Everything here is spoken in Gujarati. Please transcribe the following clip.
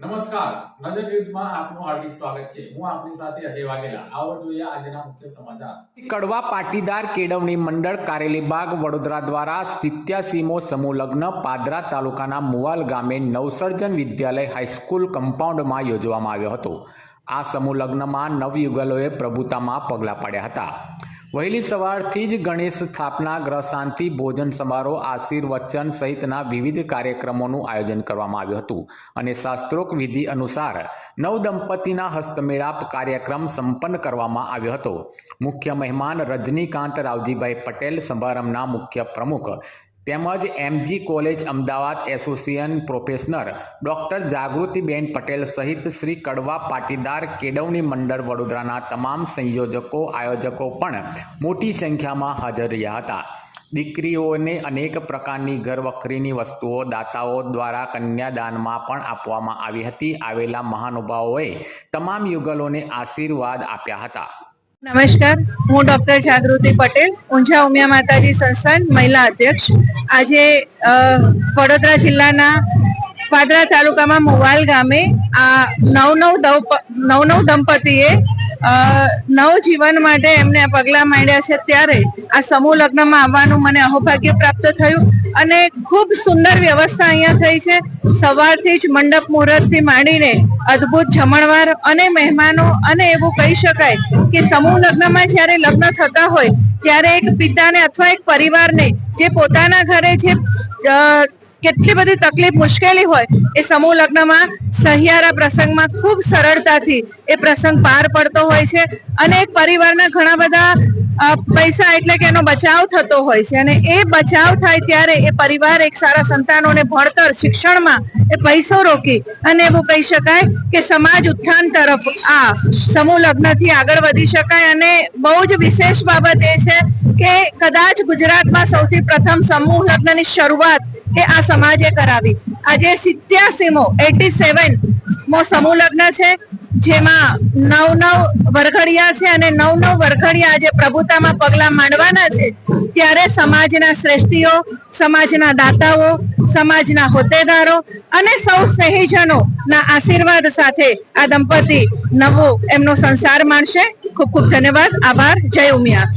નમસ્કાર. નજર ન્યૂઝમાં આપનું હાર્દિક સ્વાગત છે. હું આપની સાથે અજય વાઘેલા. આવો જોઈએ આજના મુખ્ય સમાચાર. કડવા પાટીદાર કેળવણી મંડળ કારેલીબાગ વડોદરા દ્વારા સિત્યાસીમો સમૂહ લગ્ન પાદરા તાલુકાના મુવાલ ગામે નવસર્જન વિદ્યાલય હાઈસ્કૂલ કમ્પાઉન્ડમાં યોજવામાં આવ્યો હતો. આ સમૂહ લગ્નમાં નવયુગલોએ પ્રભુતામાં પગલાં પાડ્યા હતા. વહેલી સવારથી જ ગણેશ સ્થાપના, ગ્રહ શાંતિ, ભોજન સમારોહ, આશીર્વચન સહિતના વિવિધ કાર્યક્રમોનું આયોજન કરવામાં આવ્યું હતું. અને શાસ્ત્રોક્ત વિધિ અનુસાર નવ દંપતીના હસ્તમેળાપ કાર્યક્રમ સંપન્ન કરવામાં આવ્યો હતો. મુખ્ય મહેમાન રજનીકાંત રાવજીભાઈ પટેલ, સમારંભના મુખ્ય પ્રમુખ તેમજ MG college Ahmedabad association professor doctor Jagrutiben Patel સહિત શ્રી કડવા પાટીદાર કેળવણી મંડળ વડોદરાના તમામ સંયોજકો, આયોજકો પણ મોટી સંખ્યામાં હાજર રહ્યા હતા. દીકરીઓને અનેક પ્રકારની ઘરવખરીની વસ્તુઓ દાતાઓ દ્વારા કન્યાદાનમાં પણ આપવામાં આવી હતી. આવેલા મહાનુભાવોએ તમામ યુગલોને આશીર્વાદ આપ્યા હતા. નમસ્કાર, હું ડોક્ટર જાગૃતિ પટેલ, ઊંઝા ઉમિયા માતાજી સંસ્થાન મહિલા અધ્યક્ષ. આજે વડોદરા જિલ્લાના પાદરા તાલુકામાં મુવાલ ગામે આ નવ નવ નવ નવ દંપતીએ નવજીવન માટે એમને પગલાં માંડ્યા છે ત્યારે આ સમૂહ લગ્નમાં આવવાનું મને અહોભાગ્ય પ્રાપ્ત થયું અને ખૂબ સુંદર વ્યવસ્થા અહીંયા થઈ છે. સવારથી જ મંડપ મુહૂર્તથી માંડીને અદ્ભુત જમણવાર અને મહેમાનો અને એવું કહી શકાય કે સમૂહ લગ્નમાં જ્યારે લગ્ન થતા હોય, ત્યારે એક પિતાને અથવા એક પરિવારને જે પોતાના ઘરે જે કેટલી બધી તકલીફ મુશ્કેલી હોય એ સમૂહ લગ્નમાં સહિયારા પ્રસંગમાં ખૂબ સરળતાથી એ પ્રસંગ પાર પડતો હોય છે અને એક પરિવારના ઘણા બધા પૈસા એટલે કે એનો બચાવ થતો હોય છે અને એ બચાવ થાય ત્યારે એ પરિવાર એક સારા સંતાનોને ભણતર, શિક્ષણમાં એ પૈસો રોકી અને એવું કહી શકાય કે સમાજ ઉત્થાન તરફ આ સમૂહ લગ્નથી આગળ વધી શકાય અને બહુ જ વિશેષ બાબત એ છે કે કદાચ ગુજરાતમાં સૌથી પ્રથમ સમૂહ લગ્નની શરૂઆત એ આ સમાજે કરાવી. આજે સિત્યાસીમો, એટી સેવન મો સમૂહ લગ્ન છે, જેમાં નવ નવ વરઘડિયા છે અને નવ નવ વરઘડિયા આજે પ્રભુતામાં પગલા માંડવાના છે. ત્યારે સમાજના શ્રેષ્ઠીઓ, સમાજના દાતાઓ, સમાજના હોદ્દેદારો અને સૌ સહેજનો ના આશીર્વાદ સાથે આ દંપતી નવો એમનો સંસાર માણશે. ખૂબ ખૂબ ધન્યવાદ. આભાર. જય ઉમિયા.